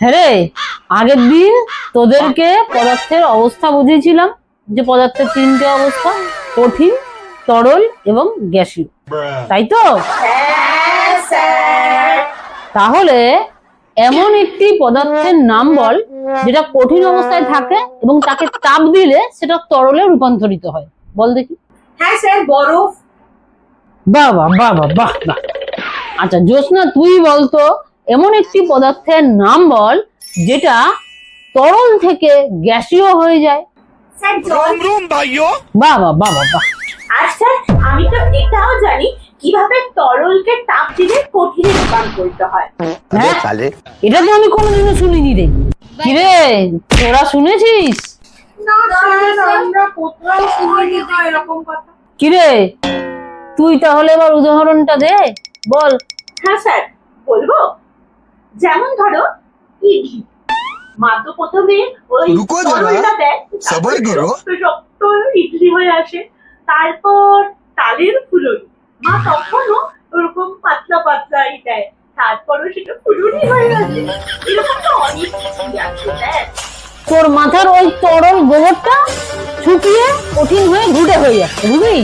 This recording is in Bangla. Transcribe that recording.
হ্যাঁ রে আগের দিন তোদেরকে পদার্থের অবস্থা বুঝিয়েছিলাম যে পদার্থের তিনটে অবস্থা কঠিন তরল এবং গ্যাসীয়। তাই তো? তাহলে এমন একটি পদার্থের নাম বল যেটা কঠিন অবস্থায় থাকে এবং তাকে তাপ দিলে সেটা তরলে রূপান্তরিত হয়। বল দেখি। হ্যাঁ স্যার বরফ। বাহ বাহ আচ্ছা জ্যোৎস্না তুই বলতো এমন একটি পদার্থের নাম বল যেটা তরল থেকে গ্যাসীয় হয়ে যায়। বাবা বাবা আচ্ছা আমি তো জানি তরলকে হ্যাঁ? এটা তো আমি শুনিনি রে। কিরে তোরা শুনেছিস? কিরে তুই তাহলে এবার উদাহরণটা দে বল। হ্যাঁ স্যার। যেমন ধরো ইডলি। মা তো প্রথমে ওই রুকো দেয় ইডলি হয়ে আসে। তারপর তালের ফুলুরি। মা তখনও ওরকম পাতলা পাতলাই দেয়। তারপরও সেটা ফুলুরি হয়ে আসে। এরকম তো অনেক কিছুই আছে স্যার তোর মাথার ওই তরল গোবরটা শুকিয়ে কঠিন হয়ে ঘুটে হয়ে যাচ্ছে বুঝলি?